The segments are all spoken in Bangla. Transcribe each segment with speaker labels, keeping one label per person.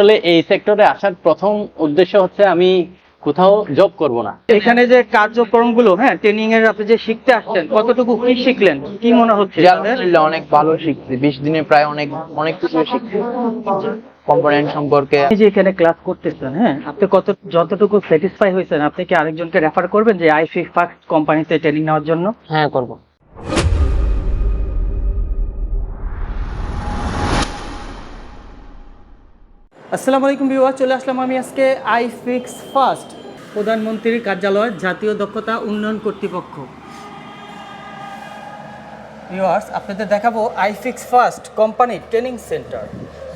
Speaker 1: আসলে এই সেক্টরে আসার প্রথম উদ্দেশ্য হচ্ছে আমি কোথাও জব করব না।
Speaker 2: এখানে যে কার্যক্রমগুলো হ্যাঁ ট্রেনিং এর আপনি যে শিখতে আসছেন কতটুকু কি শিখলেন? কি মনে হচ্ছে
Speaker 3: আলহামদুলিল্লাহ অনেক ভালো শিখছি। বিশ দিনে প্রায় অনেক অনেক কিছু শিখছি। কম্পোনেন্ট সম্পর্কে।
Speaker 2: আপনি যে এখানে ক্লাস করতেছেন হ্যাঁ আপনি কত যতটুকু স্যাটিসফাই হয়েছেন আপনি কি আরেকজনকে রেফার করবেন যে আইফি ফার্স্ট কোম্পানিতে ট্রেনিং নেওয়ার জন্য?
Speaker 3: হ্যাঁ করব।
Speaker 2: আসসালামু আলাইকুম বিওয়া চলে আসলাম আমি আজকে আই ফিক্স ফার্স্ট প্রধানমন্ত্রীর কার্যালয় জাতীয় দক্ষতা উন্নয়ন কর্তৃপক্ষ। ভিউয়ার্স আপনাদের দেখাবো আই ফিক্স ফার্স্ট কোম্পানির ট্রেনিং সেন্টার।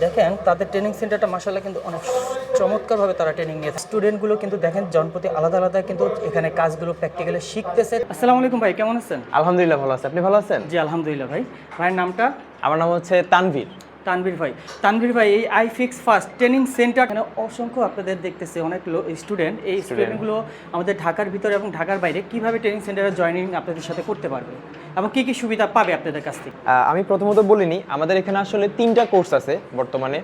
Speaker 2: দেখেন তাদের ট্রেনিং সেন্টারটা মাসাল্লাহ কিন্তু অনেক চমৎকারভাবে তারা ট্রেনিং নিয়েছে। স্টুডেন্টগুলো কিন্তু দেখেন জনপ্রতি আলাদা আলাদা কিন্তু এখানে কাজগুলো প্র্যাকটিক্যালি শিখতেছে। আসসালামু আলাইকুম ভাই কেমন আছেন?
Speaker 4: আলহামদুলিল্লাহ ভালো আছে। আপনি ভালো আছেন?
Speaker 2: জি আলহামদুলিল্লাহ ভাই। ভাইয়ের নামটা?
Speaker 4: আমার নাম হচ্ছে তানভীর।
Speaker 2: তানভীর ভাই। তানভীর ভাই এই I fix first training center এখানে অসংখ্য আপনাদের দেখতেছে অনেক স্টুডেন্ট এই স্টুডেন্টগুলো আমাদের ঢাকার ভিতরে এবং ঢাকার বাইরে কীভাবে ট্রেনিং সেন্টারে জয়েনিং আপনাদের সাথে করতে পারবে? এবং কি কি সুবিধা পাবে আপনাদের কাছ থেকে?
Speaker 4: আমি প্রথমত বলিনি আমাদের এখানে আসলে তিনটা কোর্স আছে বর্তমানে।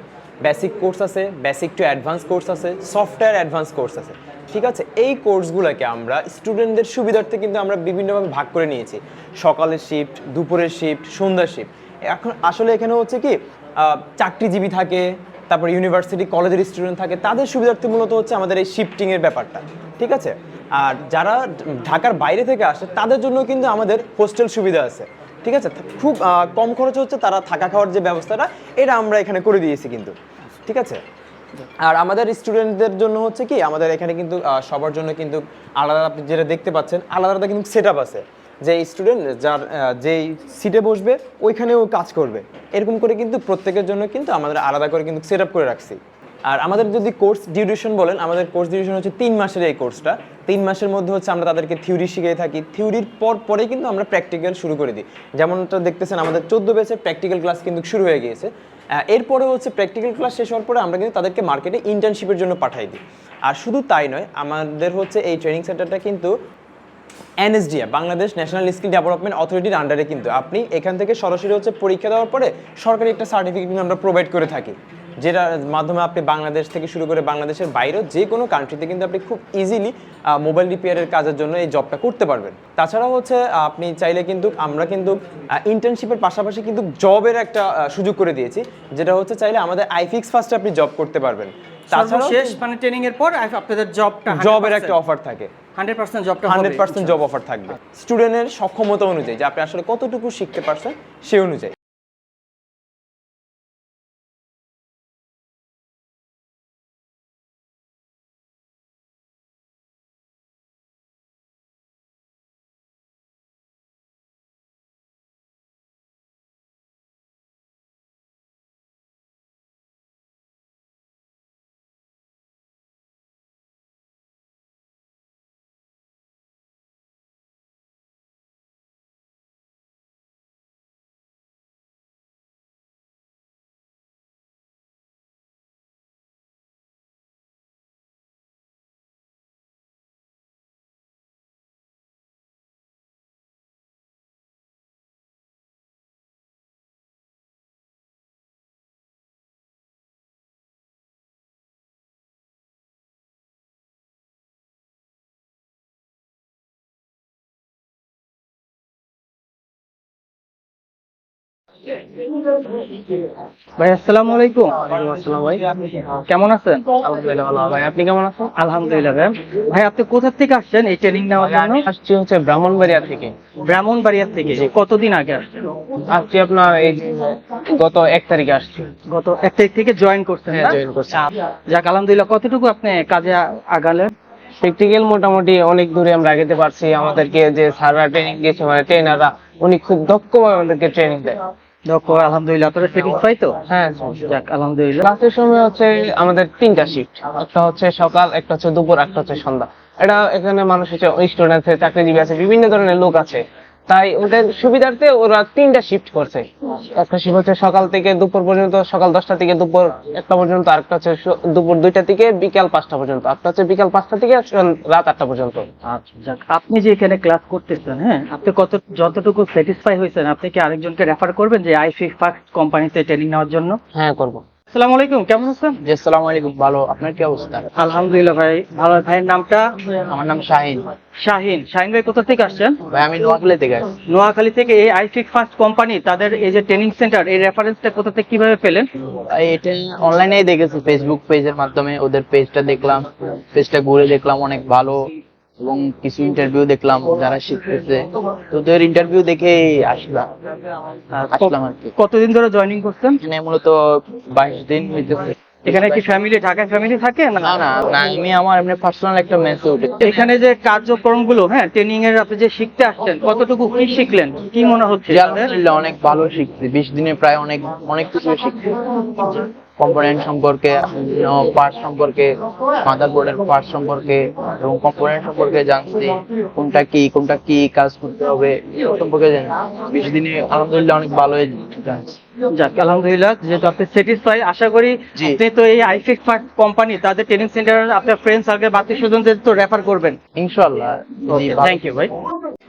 Speaker 4: বেসিক কোর্স আছে বেসিক টু অ্যাডভান্স কোর্স আছে সফটওয়্যার অ্যাডভান্স কোর্স আছে। ঠিক আছে এই কোর্সগুলোকে আমরা স্টুডেন্টদের সুবিধার্থে কিন্তু আমরা বিভিন্নভাবে ভাগ করে নিয়েছি। সকালের শিফট দুপুরের শিফট সন্ধ্যার শিফট এখন আসলে এখানে হচ্ছে কি চাকরিজীবী থাকে, তারপর ইউনিভার্সিটি কলেজের স্টুডেন্ট থাকে, তাদের সুবিধার্থে মূলত হচ্ছে আমাদের এই শিফটিংয়ের ব্যাপারটা, ঠিক আছে? আর যারা ঢাকার বাইরে থেকে আসে, তাদের জন্য কিন্তু আমাদের হোস্টেল সুবিধা আছে, ঠিক আছে? খুব কম খরচ হচ্ছে তারা থাকা খাওয়ার যে ব্যবস্থাটা, এটা আমরা এখানে করে দিয়েছি কিন্তু, ঠিক আছে? আর আমাদের স্টুডেন্টদের জন্য হচ্ছে কি, আমাদের এখানে কিন্তু সবার জন্য কিন্তু আলাদা আপনি যেটা দেখতে পাচ্ছেন, আলাদা আলাদা কিন্তু সেট আছে। যে স্টুডেন্ট যার যেই সিটে বসবে, ওইখানেও কাজ করবে। এরকম করে কিন্তু প্রত্যেকের জন্য কিন্তু আমাদের আলাদা করে কিন্তু সেট করে রাখছি। আর আমাদের যদি কোর্স ডিউরেশন বলেন, আমাদের কোর্স ডিউরেশন হচ্ছে তিন মাসের এই কোর্সটা তিন মাসের মধ্যে হচ্ছে আমরা তাদেরকে থিওরি শিখিয়ে থাকি। থিওরির পর পরেই কিন্তু আমরা প্র্যাকটিক্যাল শুরু করে দিই। যেমনটা দেখতেছেন, আমাদের চোদ্দ বেসের প্র্যাকটিক্যাল ক্লাস কিন্তু শুরু হয়ে গিয়েছে। এরপরে হচ্ছে প্র্যাকটিক্যাল ক্লাস শেষ হওয়ার পরে আমরা কিন্তু তাদেরকে মার্কেটে ইন্টার্নশিপের জন্য পাঠাই দিই। আর শুধু তাই নয়, আমাদের হচ্ছে এই ট্রেনিং সেন্টারটা কিন্তু NSDA Bangladesh national skill development অথরিটির আন্ডারে কিন্তু। আপনি এখান থেকে সরাসরি হচ্ছে পরীক্ষা দেওয়ার পরে সরকারি একটা সার্টিফিকেট কিন্তু আমরা প্রোভাইড করে থাকি। যেটার মাধ্যমে আপনি বাংলাদেশ থেকে শুরু করে বাংলাদেশের বাইরেও যে কোনো কান্ট্রিতে কিন্তু আপনি খুব ইজিলি মোবাইল রিপেয়ারের কাজের জন্য এই জবটা করতে পারবেন। তাছাড়াও হচ্ছে আপনি চাইলে কিন্তু আমরা কিন্তু ইন্টার্নশিপের পাশাপাশি কিন্তু জবের একটা সুযোগ করে দিয়েছি যেটা হচ্ছে চাইলে আমাদের আইফিক্স ফার্স্টে আপনি জব করতে পারবেন। তাছাড়াও
Speaker 2: শেষ মানে ট্রেনিং এর পর আপনাদের জবটা
Speaker 4: জবের একটা অফার থাকে।
Speaker 2: হান্ড্রেড পার্সেন্ট জবটা
Speaker 4: হান্ড্রেড পার্সেন্ট জব অফার থাকবে। স্টুডেন্টের সক্ষমতা অনুযায়ী যে আপনি আসলে কতটুকু শিখতে পারছেন সে অনুযায়ী।
Speaker 2: ভাই আসসালামু আলাইকুম।
Speaker 3: আসসালাম ভাই
Speaker 2: কেমন আছেন?
Speaker 3: আলহামদুলিল্লাহ ভাই। আপনি কেমন আছেন
Speaker 2: আলহামদুলিল্লাহ ভাই ভাই আপনি কোথা থেকে আসছেন এই ট্রেনিং নেওয়ার জন্য?
Speaker 3: আসছি হচ্ছে ব্রাহ্মণবাড়িয়া থেকে।
Speaker 2: ব্রাহ্মণবাড়িয়া থেকে। কতদিন আগে আসছেন?
Speaker 3: আসছি আপনার এই গত এক তারিখে আসছি।
Speaker 2: গত এক তারিখ থেকে জয়েন করছেন
Speaker 3: হ্যাঁ?
Speaker 2: যাক আলহামদুলিল্লাহ কতটুকু আপনি কাজে আগালেন?
Speaker 3: প্র্যাকটিক্যাল মোটামুটি অনেক দূরে আমরা আগাতে পারছি। আমাদেরকে যে স্যাররা ট্রেনিং দিয়েছে মানে ট্রেনাররা উনি খুব দক্ষভাবে আমাদেরকে ট্রেনিং দেয়।
Speaker 2: আলহামদুলিল্লাহ। আপনারা স্যাটিসফাই তো?
Speaker 3: হ্যাঁ।
Speaker 2: যাক আলহামদুলিল্লাহ।
Speaker 3: ক্লাসের সময় হচ্ছে আমাদের তিনটা শিফট একটা হচ্ছে সকাল একটা হচ্ছে দুপুর একটা হচ্ছে সন্ধ্যা। এটা এখানে মানুষ হচ্ছে স্টুডেন্ট আছে চাকরিজীবী আছে বিভিন্ন ধরনের লোক আছে। তাই ওদের সুবিধার্থে ওরা তিনটা শিফট করছে। একটা শিফট হচ্ছে সকাল থেকে দুপুর পর্যন্ত সকাল দশটা থেকে দুপুর একটা পর্যন্ত আরেকটা হচ্ছে দুপুর দুইটা থেকে বিকাল পাঁচটা পর্যন্ত। একটা হচ্ছে বিকাল পাঁচটা থেকে রাত আটটা পর্যন্ত।
Speaker 2: আচ্ছা আপনি যে এখানে ক্লাস করতেছেন হ্যাঁ আপনি কত যতটুকু স্যাটিসফাই হয়েছেন আপনি কি আরেকজনকে রেফার করবেন যে আইফি ফাক্স কোম্পানিতে ট্রেনিং নেওয়ার জন্য?
Speaker 3: হ্যাঁ করব।
Speaker 2: আসসালামু আলাইকুম কেমন আছেন?
Speaker 3: জি আসসালামু আলাইকুম ভালো। আপনার কি অবস্থা?
Speaker 2: আলহামদুলিল্লাহ ভাই ভালো। ভাইয়ের নামটা?
Speaker 3: আমার নাম শাহিন।
Speaker 2: শাহিন। শাহিন ভাই কোথা থেকে আসছেন?
Speaker 3: ভাই আমি নোয়াখালী থেকে আসছি।
Speaker 2: নোয়াখালী থেকে এই আইফিক ফার্স্ট কোম্পানি তাদের এই যে ট্রেনিং সেন্টার এই রেফারেন্সটা কোথা থেকে কীভাবে পেলেন?
Speaker 3: এটা অনলাইনেই দেখেছি ফেসবুক পেজের মাধ্যমে। ওদের পেজটা দেখলাম পেজটা ঘুরে দেখলাম অনেক ভালো। এবং কিছু ইন্টারভিউ দেখলাম যারা শিখতেছে। তো ওদের ইন্টারভিউ দেখে আসলাম। আসলাম আর কি।
Speaker 2: কতদিন ধরে জয়েনিং করছেন?
Speaker 3: এখানে মূলত বাইশ দিন হইতেছে।
Speaker 2: এখানে কি ফ্যামিলি ঢাকায় ফ্যামিলি থাকে?
Speaker 3: না না। না আমি আমার এমনি পার্সোনাল একটা মেসে উঠে
Speaker 2: এখানে যে কার্যক্রমগুলো হ্যাঁ ট্রেনিং এর আপনি যে শিখতে আসছেন কতটুকু কি শিখলেন? কি মনে হচ্ছে?
Speaker 3: অনেক ভালো শিখছি। বিশ দিনে প্রায় অনেক অনেক কিছু শিখছি। কম্পোনেন্ট সম্পর্কে পার্ট সম্পর্কে মাদারবোর্ডের পার্ট সম্পর্কে এবং কম্পোনেন্ট সম্পর্কে জানছি কোনটা কি কোনটা কি কাজ করতে হবে সম্পর্কে জানি। বিশ দিনে আলহামদুলিল্লাহ অনেক ভালো জানছি
Speaker 2: যাক আলহামদুলিল্লাহ যেহেতু আপনি স্যাটিসফাই আশা করি আপনি তো এই আইফিক ফার্স্ট কোম্পানি তাদের ট্রেনিং সেন্টার আপনার ফ্রেন্ড সার্কেল বাতি স্বজনদের তো রেফার করবেন।
Speaker 3: ইনশাল্লাহ
Speaker 2: থ্যাংক ইউ ভাই।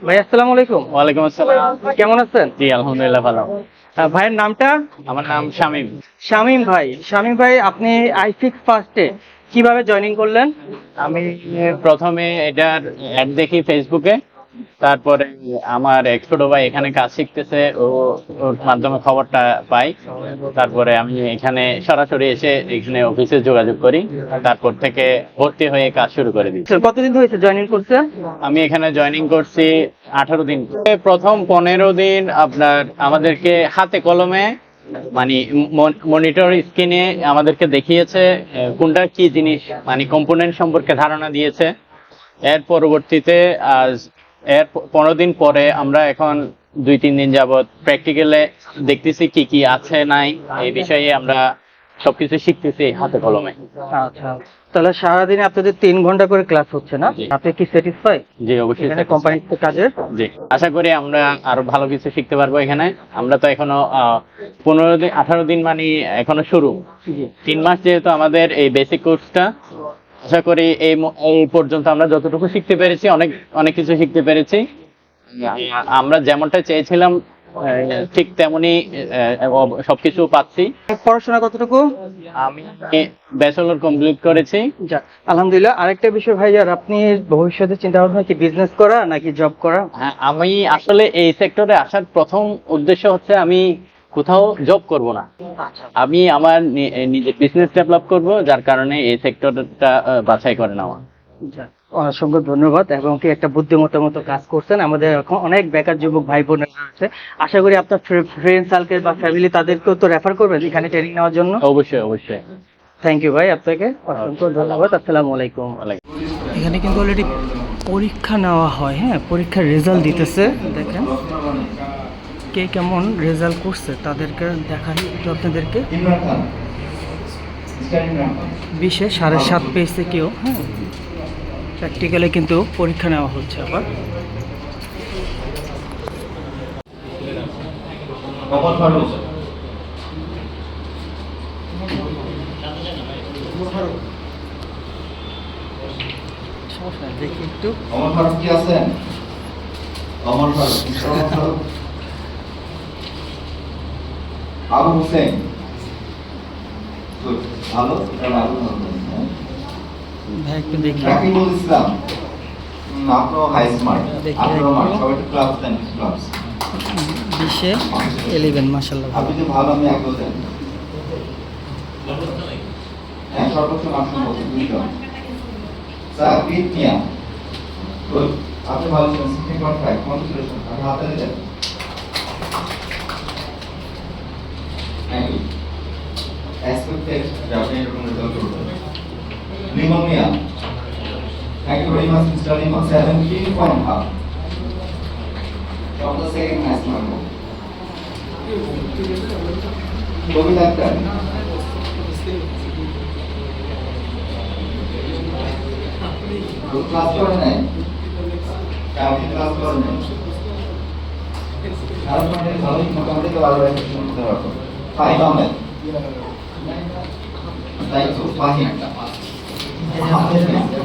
Speaker 2: ভাই আসসালামু আলাইকুম।
Speaker 1: ওয়ালাইকুম আসসালাম।
Speaker 2: কেমন আছেন?
Speaker 1: জি আলহামদুলিল্লাহ ভালো।
Speaker 2: ভাইয়ের নামটা?
Speaker 1: আমার নাম শামীম।
Speaker 2: শামীম ভাই। শামীম ভাই আপনি আইফিক ফার্স্টে কীভাবে জয়েনিং করলেন?
Speaker 1: আমি প্রথমে এটার অ্যাড দেখি ফেসবুকে তারপরে আমার এক ছোট ভাই এখানে কাজ শিখতেছে ও ওর মাধ্যমে খবরটা পাই। তারপরে আমি এখানে সরাসরি এসে এখানে অফিসে যোগাযোগ করি। তারপর থেকে ভর্তি হয়ে কাজ শুরু করে দিই।
Speaker 2: কতদিন হয়েছে জয়েনিং করছেন
Speaker 1: আমি এখানে জয়েনিং করছি আঠারো দিন। প্রথম পনেরো দিন আপনার আমাদেরকে হাতে কলমে মানে মনিটর স্ক্রিনে আমাদেরকে দেখিয়েছে কোনটা কি জিনিস মানে কম্পোনেন্ট সম্পর্কে ধারণা দিয়েছে। এর পরবর্তীতে আজ এর পনেরো দিন পরে আমরা এখন দুই তিন দিন যাবত প্র্যাকটিক্যালে দেখতেছি কি কি আছে নাই এই বিষয়ে আমরা সবকিছু শিখতেছি হাতে কলমে।
Speaker 2: আচ্ছা তাহলে সারাদিনে আপনাদের তিন ঘণ্টা করে ক্লাস হচ্ছে না? আপনি কি স্যাটিসফাই
Speaker 1: জি অবশ্যই
Speaker 2: এখানে কোম্পানির কাজের?
Speaker 1: জি। আশা করি আমরা আরও ভালো কিছু শিখতে পারব এখানে। আমরা তো এখনও পনেরো দিন আঠারো দিন মানে এখনও শুরু। তিন মাস যেহেতু আমাদের এই বেসিক কোর্সটা আশা করি এই এই পর্যন্ত আমরা যতটুকু শিখতে পেরেছি অনেক অনেক কিছু শিখতে পেরেছি। আমরা যেমনটা চেয়েছিলাম ঠিক তেমনি সবকিছু পাচ্ছি।
Speaker 2: পড়াশোনা কতটুকু?
Speaker 1: আমি ব্যাচেলর কমপ্লিট করেছি।
Speaker 2: আলহামদুলিল্লাহ। আরেকটা বিষয় ভাই আর আপনি ভবিষ্যতে চিন্তা ভাবনা কি বিজনেস করা নাকি জব করা?
Speaker 1: হ্যাঁ আমি আসলে এই সেক্টরে আসার প্রথম উদ্দেশ্য হচ্ছে আমি কোথাও জব করব না। আমি আমার নিজের বিজনেস ডেভেলপ করব যার কারণে এই সেক্টরটা বাছাই করে নেওয়া।
Speaker 2: অসংখ্য ধন্যবাদ এবং কি একটা বুদ্ধিমত্তার মতো কাজ করছেন। আমাদের এখন অনেক বেকার যুবক ভাই বোনেরা আছে। আশা করি আপনার ফ্রেন্ড সার্কেল বা ফ্যামিলি তাদেরকেও তো রেফার করবেন এখানে ট্রেনিং নেওয়ার জন্য।
Speaker 1: অবশ্যই অবশ্যই।
Speaker 2: থ্যাংক ইউ ভাই আপনাকে। অসংখ্য ধন্যবাদ। আসসালামু আলাইকুম। এখানে কিন্তু অলরেডি পরীক্ষা নেওয়া হয় হ্যাঁ? পরীক্ষার রেজাল্ট দিতেছে। দেখেন। কে কেমন রেজাল্ট করছে তাদেরকে দেখাই একটু আপনাদেরকে। বিশে সাড়ে সাত পেয়েছে কেউ হ্যাঁ। প্র্যাকটিক্যালে কিন্তু পরীক্ষা নেওয়া হচ্ছে আবার। দেখি একটু।
Speaker 5: অমর ফারুক কি আছেন? অমর ফারুক অমর ফারুক। আবু হোসেন। ভালো? Abu Rakibul Islam. Hi smart class then class
Speaker 2: বিশে মাসাল্লাহ
Speaker 5: আপনি যে ভালো আমি একদম দেন হ্যাঁ সর্বোচ্চ মার্ক সম্ভব দুইজন স্যার পিট আপনি ভালো ছিলেন সিক্সটি পয়েন্ট আপনি হাতে দেন থ্যাংক ইউ এক্সপেক্টেড যে আপনি এরকম রেজাল্ট করবেন Limon Mia thank you very much mister Limon seventeen point up from the second match number. কবি ডাক্তার ক্লাস করে নাই আপনি ক্লাস করে নাই কারণ মানে ভালোই মোটামুটি তো ভালো একটা শুনতে পারব ফাহিম আহমেদ তাই তো ফাহিম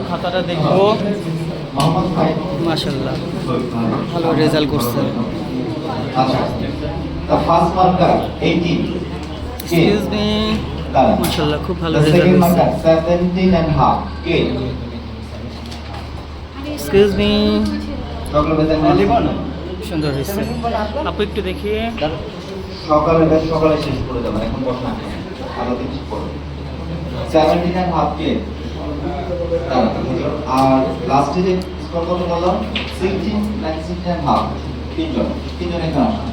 Speaker 2: খাতাটা দেখব। মাসাল্লাহ ভালো রেজাল্ট করছে।
Speaker 5: আচ্ছা। The first marker 18
Speaker 2: excuse me
Speaker 5: দাঁড়ান।
Speaker 2: খুব ভালো
Speaker 5: The
Speaker 2: result
Speaker 5: second
Speaker 2: হয়েছে।
Speaker 5: marker, 17 and half. K.
Speaker 2: Excuse me সুন্দর হয়েছে। আপু একটু দেখিয়ে।
Speaker 5: সকালে সকালে শেষ করে দেবেন এখন বসা ভালো আরও করবেন সেভেন্টি অ্যান্ড হাফ কে আর লাস্টে যে স্কোর কত বললাম? সিক্সটিন সিক্স নাইন হাফ তিনজন। তিনজন এখানে আসুন